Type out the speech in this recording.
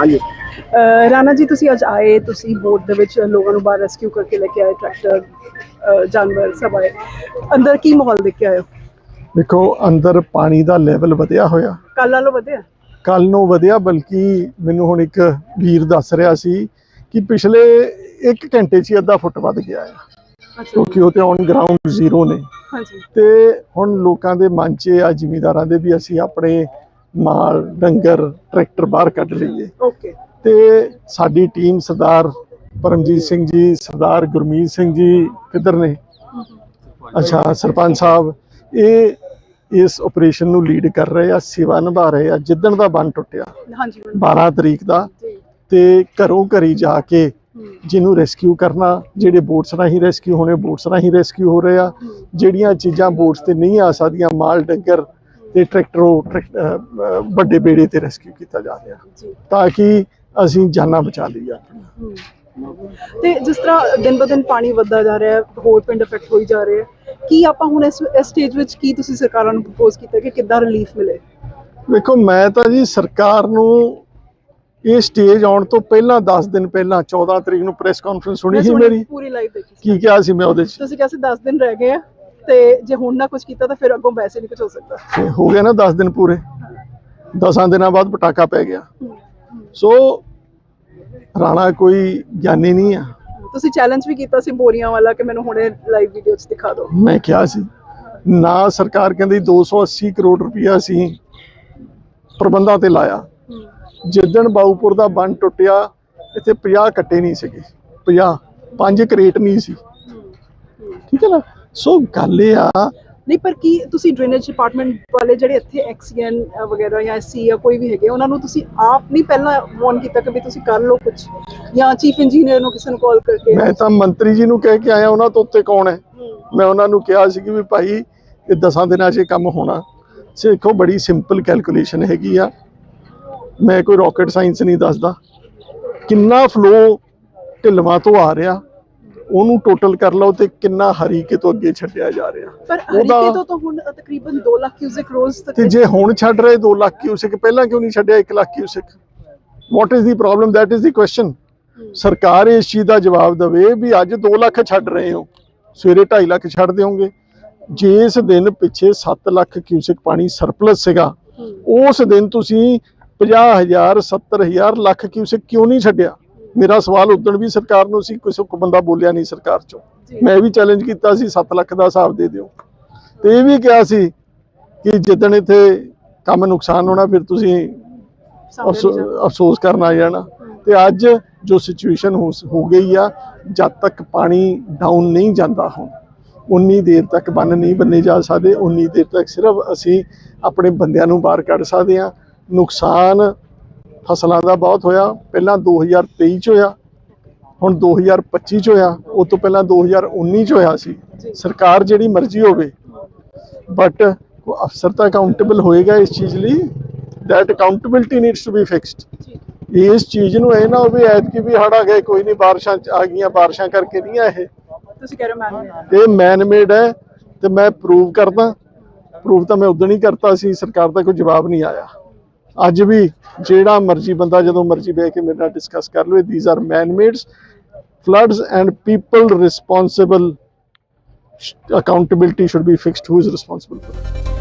ਹਾਂਜੀ। ਰਾਣਾ ਜੀ ਤੁਸੀਂ ਅੱਜ ਆਏ ਤੁਸੀਂ ਬੋਟ ਦੇ ਵਿੱਚ ਲੋਕਾਂ ਨੂੰ ਬਾਹਰ ਰੈਸਕਿਊ ਕਰਕੇ ਲੈ ਕੇ ਆਏ ਟਰੈਕਟਰ ਜਾਨਵਰ ਸਭ ਆਏ। ਅੰਦਰ ਕੀ ਮਾਹੌਲ ਦੇਖ ਕੇ ਆਏ ਹੋ? ਦੇਖੋ ਅੰਦਰ ਪਾਣੀ ਦਾ ਲੈਵਲ ਵਧਿਆ ਹੋਇਆ। ਕੱਲ ਨਾਲੋਂ ਵਧਿਆ? ਕੱਲ ਨੂੰ ਵਧਿਆ ਬਲਕਿ ਮੈਨੂੰ ਹੁਣ ਇੱਕ ਵੀਰ ਦੱਸ ਰਿਹਾ ਸੀ ਕਿ ਪਿਛਲੇ 1 ਘੰਟੇ 'ਚ ਅੱਧਾ ਫੁੱਟ ਵੱਧ ਗਿਆ ਹੈ ਕਿਉਂਕਿ ਉਹ ਤੇ ਔਨ ਗਰਾਊਂਡ ਜ਼ੀਰੋ ਨੇ। ਹਾਂਜੀ। ਤੇ ਹੁਣ ਲੋਕਾਂ ਦੇ ਮਨ 'ਚ ਆ ਜ਼ਿਮੀਂਦਾਰਾਂ ਦੇ ਵੀ ਅਸੀਂ ਆਪਣੇ ਮਾਲ ਡੰਗਰ ਟਰੈਕਟਰ ਬਾਹਰ ਕੱਢ ਲਈਏ। ਓਕੇ। ਤੇ ਸਾਡੀ ਟੀਮ ਸਰਦਾਰ ਪਰਮਜੀਤ ਸਿੰਘ ਜੀ ਸਰਦਾਰ ਗੁਰਮੀਤ ਸਿੰਘ ਜੀ ਕਿੱਧਰ ਨੇ? ਅੱਛਾ ਸਰਪੰਚ ਸਾਹਿਬ ਇਹ ਇਸ ਆਪਰੇਸ਼ਨ ਨੂੰ ਲੀਡ ਕਰ ਰਹੇ ਆ ਸੇਵਾ ਨਿਭਾ ਰਹੇ ਆ ਜਿੱਦਣ ਦਾ ਬੰਨ ਟੁੱਟਿਆ ਹਾਂਜੀ 12 ਤਰੀਕ ਦਾ ਤੇ ਘਰੋਂ ਘਰੀ ਜਾ ਕੇ ਜਿਹਨੂੰ ਰੈਸਕਿਊ ਕਰਨਾ ਜਿਹੜੇ ਬੋਟਸ ਰਾਹੀਂ ਰੈਸਕਿਊ ਹੋਣੇ ਬੋਟਸ ਰਾਹੀਂ ਰੈਸਕਿਊ ਹੋ ਰਹੇ ਆ ਜਿਹੜੀਆਂ ਚੀਜ਼ਾਂ ਬੋਟਸ ਤੇ ਨਹੀਂ ਆ ਸਕਦੀਆਂ ਮਾਲ ਡੰਗਰ ਤੇ ਟਰੈਕਟਰੋਂ ਵੱਡੇ ਬੇੜੇ ਤੇ ਰੈਸਕਿਊ ਕੀਤਾ ਜਾ ਰਿਹਾ। ਤਾਂ ਕਿ ਅਸੀਂ ਜਾਨਾਂ ਬਚਾ ਲਈਏ ਆਪਣੀਆਂ। ਤੇ ਜਿਸ ਤਰ੍ਹਾਂ ਦਿਨ ਬ ਦਿਨ ਪਾਣੀ ਵੱਧਦਾ ਜਾ ਰਿਹਾ ਹੈ ਹੋਰ ਪਿੰਡ ਇਫੈਕਟ ਹੋਈ ਜਾ ਰਹੇ ਹੈ ਕੀ ਆਪਾਂ ਹੁਣ ਇਸ ਇਸ ਸਟੇਜ ਵਿੱਚ ਕੀ ਤੁਸੀਂ ਸਰਕਾਰਾਂ ਨੂੰ ਪ੍ਰਪੋਜ਼ ਕੀਤਾ ਕਿ ਕਿੱਦਾਂ ਰਿਲੀਫ ਮਿਲੇ? ਵੇਖੋ ਮੈਂ ਤਾਂ ਜੀ ਸਰਕਾਰ ਨੂੰ ਇਹ ਸਟੇਜ ਆਉਣ ਤੋਂ ਪਹਿਲਾਂ 10 ਦਿਨ ਪਹਿਲਾਂ 14 ਤਰੀਕ ਨੂੰ ਪ੍ਰੈਸ ਕਾਨਫਰੰਸ ਸੁਣੀ ਸੀ ਮੇਰੀ। ਪੂਰੀ ਲਾਈਵ ਦੇਖੀ ਕੀ ਕਿਹਾ ਸੀ ਮੈਂ ਉਹਦੇ 'ਚ? ਤੁਸੀਂ ਕਿਹਾ ਸੀ 10 ਦਿਨ ਰਹਿ ਗਏ ਆ। ਤੇ ਜੇ ਹੁਣ ਨਾ ਕੁਝ ਕੀਤਾ ਤਾਂ ਫਿਰ ਅੱਗੋਂ ਵੈਸੇ ਨਹੀਂ ਕੁਝ ਹੋ ਸਕਦਾ। ਤੇ ਹੋ ਗਏ ਨਾ 10 ਦਿਨ ਪੂਰੇ। 10 ਦਿਨਾਂ ਬਾਅਦ ਪਟਾਕਾ ਪੈ ਗਿਆ। ਸੋ ਰਾਣਾ ਕੋਈ ਗਿਆਨੀ ਨਹੀਂ ਆ। ਤੁਸੀਂ ਚੈਲੰਜ ਵੀ ਕੀਤਾ ਸੀ ਬੋਰੀਆਂ ਵਾਲਾ ਕਿ ਮੈਨੂੰ ਹੁਣੇ ਲਾਈਵ ਵੀਡੀਓ 'ਚ ਦਿਖਾ ਦਿਓ। ਮੈਂ ਕਿਹਾ ਸੀ ਨਾ ਸਰਕਾਰ ਕਹਿੰਦੀ 280 ਕਰੋੜ ਰੁਪਇਆ ਸੀ ਪ੍ਰਬੰਧਾਂ ਤੇ ਲਾਇਆ। ਜਿੱਦਣ ਬਾਊਪੁਰ ਦਾ ਬੰਨ ਟੁੱਟਿਆ ਇੱਥੇ 50 ਕੱਟੇ ਨਹੀਂ ਸੀਗੇ। 50 ਪੰਜ ਕਰੇਟ ਨਹੀਂ ਸੀ। ਠੀਕ ਹੈ ਨਾ? ਸੋ ਗੱਲ ਇਹ ਆ। ਨਹੀਂ ਪਰ ਕੀ ਤੁਸੀਂ ਡਰੇਨੇਜ ਡਿਪਾਰਟਮੈਂਟ ਵਾਲੇ ਜਿਹੜੇ ਇੱਥੇ ਐਕਸੀਐਨ ਵਗੈਰਾ ਜਾਂ ਐਸਸੀ ਜਾਂ ਕੋਈ ਵੀ ਹੈਗੇ ਉਹਨਾਂ ਨੂੰ ਤੁਸੀਂ ਆਪ ਨਹੀਂ ਪਹਿਲਾਂ ਵਾਰਨ ਕੀਤਾ ਕਿ ਵੀ ਤੁਸੀਂ ਕਰ ਲਓ ਕੁਝ ਜਾਂ ਚੀਫ ਇੰਜੀਨੀਅਰ ਨੂੰ ਕਿਸੇ ਨੂੰ ਕਾਲ ਕਰਕੇ? ਮੈਂ ਤਾਂ ਮੰਤਰੀ ਜੀ ਨੂੰ ਕਹਿ ਕੇ ਆਇਆ ਉਹਨਾਂ ਤੋਂ ਉੱਤੇ ਕੌਣ ਹੈ? ਮੈਂ ਉਹਨਾਂ ਨੂੰ ਕਿਹਾ ਸੀ ਕਿ ਵੀ ਭਾਈ ਇਹ ਦਸਾਂ ਦਿਨਾਂ 'ਚ ਇਹ ਕੰਮ ਹੋਣਾ। ਦੇਖੋ ਬੜੀ ਸਿੰਪਲ ਕੈਲਕੂਲੇਸ਼ਨ ਹੈਗੀ ਆ। ਮੈਂ ਕੋਈ ਰਾਕਟ ਸਾਇੰਸ ਨਹੀਂ ਦੱਸਦਾ। ਕਿੰਨਾ ਫਲੋ ਢਿਲਵਾਂ ਤੋਂ ਆ ਰਿਹਾ। ਉਹਨੂੰ ਟੋਟਲ ਕਰ ਲਓ ਤੇ ਕਿੰਨਾ ਹਰੀਕੇ ਤੋਂ ਅੱਗੇ ਛੱਡਿਆ ਜਾ ਰਿਹਾ। ਪਰ ਹਰੀਕੇ ਤੋਂ ਤਾਂ ਹੁਣ ਤਕਰੀਬਨ 2 ਲੱਖ ਕਿਊਜ਼ਿਕ ਰੋਜ਼ ਤੱਕ ਤੇ ਜੇ ਹੁਣ ਛੱਡ ਰਹੇ 2 ਲੱਖ ਕਿਊਸਿਕ ਪਹਿਲਾਂ ਕਿਉਂ ਨਹੀਂ ਛੱਡਿਆ 1 lakh cusec what is the problem that is the question ਸਰਕਾਰ ਇਸ ਚੀਜ਼ ਦਾ ਜਵਾਬ ਦੇਵੇ ਵੀ ਅੱਜ 2 ਲੱਖ ਛੱਡ ਰਹੇ ਹੋ। ਸਵੇਰੇ 2.5 ਲੱਖ ਛੱਡ ਦਿਓਗੇ ਜੇ ਇਸ ਦਿਨ ਪਿੱਛੇ 7 ਲੱਖ ਕਿਊਸਿਕ ਪਾਣੀ ਸਰਪਲਸ ਸੀਗਾ ਉਸ ਦਿਨ ਤੁਸੀਂ 50000 70000 ਲੱਖ ਕਿਊਸਿਕ ਕਿਉਂ ਨਹੀਂ ਛੱਡਿਆ? ਮੇਰਾ ਸਵਾਲ ਉਦੋਂ ਵੀ ਸਰਕਾਰ ਨੂੰ ਸੀ ਕਿਸੇ ਕੋ ਬੰਦਾ ਬੋਲਿਆ ਨਹੀਂ ਸਰਕਾਰ ਚੋਂ। ਮੈਂ ਵੀ ਚੈਲੰਜ ਕੀਤਾ ਸੀ 7 ਲੱਖ ਦਾ ਹਿਸਾਬ ਦੇ ਦਿਓ। ਤੇ ਇਹ ਵੀ ਕਿਹਾ ਸੀ ਕਿ ਜਿੱਦਣ ਇੱਥੇ ਕੰਮ ਨੁਕਸਾਨ ਹੋਣਾ ਫਿਰ ਤੁਸੀਂ ਅਫਸੋਸ ਕਰਨ ਆ ਜਾਣਾ। ਤੇ ਅੱਜ ਜੋ ਸਿਚੁਏਸ਼ਨ ਹੋ ਹੋ ਗਈ ਆ ਜਦ ਤੱਕ ਪਾਣੀ ਡਾਊਨ ਨਹੀਂ ਜਾਂਦਾ ਹੁਣ ਉਨੀ ਦੇਰ ਤੱਕ ਬੰਨ ਨਹੀਂ ਬੰਨੇ ਜਾ ਸਕਦੇ ਉਨੀ ਦੇਰ ਤੱਕ ਸਿਰਫ ਅਸੀਂ ਆਪਣੇ ਬੰਦਿਆਂ ਨੂੰ ਬਾਹਰ ਕੱਢ ਸਕਦੇ ਆ ਨੁਕਸਾਨ ਫਸਲਾਂ ਦਾ ਬਹੁਤ ਹੋਇਆ ਪਹਿਲਾਂ 2023 ਚ ਹੋਇਆ ਹੁਣ 2025 ਚ ਹੋਇਆ ਉਹ ਤੋਂ ਪਹਿਲਾਂ 2019 ਚ ਹੋਇਆ ਸੀ। ਸਰਕਾਰ ਜਿਹੜੀ ਮਰਜ਼ੀ ਹੋਵੇ ਬਟ ਉਹ ਅਫਸਰ ਤਾਂ ਅਕਾਊਂਟੇਬਲ ਹੋਏਗਾ ਇਸ ਚੀਜ਼ ਲਈ accountability needs to be fixed ਜੀ। ਇਸ ਚੀਜ਼ ਨੂੰ ਇਹ ਨਾ ਹੋਵੇ ਐਤਕੀ ਵੀ ਹੜ ਗਏ ਕੋਈ ਨਹੀਂ ਬਾਰਿਸ਼ਾਂ ਚ ਆ ਗਈਆਂ ਬਾਰਿਸ਼ਾਂ ਕਰਕੇ ਨਹੀਂ ਆ ਇਹ। ਤੁਸੀਂ ਕਹਿ ਰਹੇ ਹੋ ਮੈਂ ਇਹ ਮੈਨ ਮੇਡ ਹੈ ਤੇ ਮੈਂ ਪ੍ਰੂਵ ਕਰਦਾ। ਪ੍ਰੂਵ ਤਾਂ ਮੈਂ ਉਦੋਂ ਹੀ ਕਰਤਾ ਸੀ ਸਰਕਾਰ ਦਾ ਕੋਈ ਜਵਾਬ ਨਹੀਂ ਆਇਆ। ਅੱਜ ਵੀ ਜਿਹੜਾ ਮਰਜ਼ੀ ਬੰਦਾ ਜਦੋਂ ਮਰਜ਼ੀ ਬਹਿ ਕੇ ਮੇਰੇ ਨਾਲ ਡਿਸਕਸ ਕਰ ਲਵੇ these are man made floods and people responsible accountability should be fixed who is responsible for it